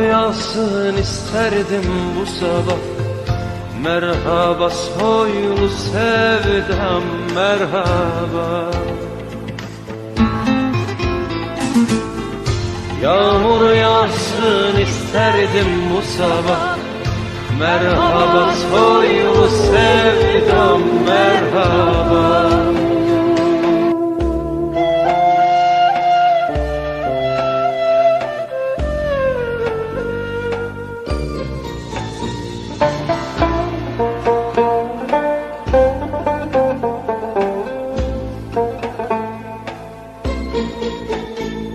yağsın isterdim bu sabah. Merhaba soylu sevdam merhaba. Yağmur yağsın isterdim bu sabah. Merhaba soylu sevdam Música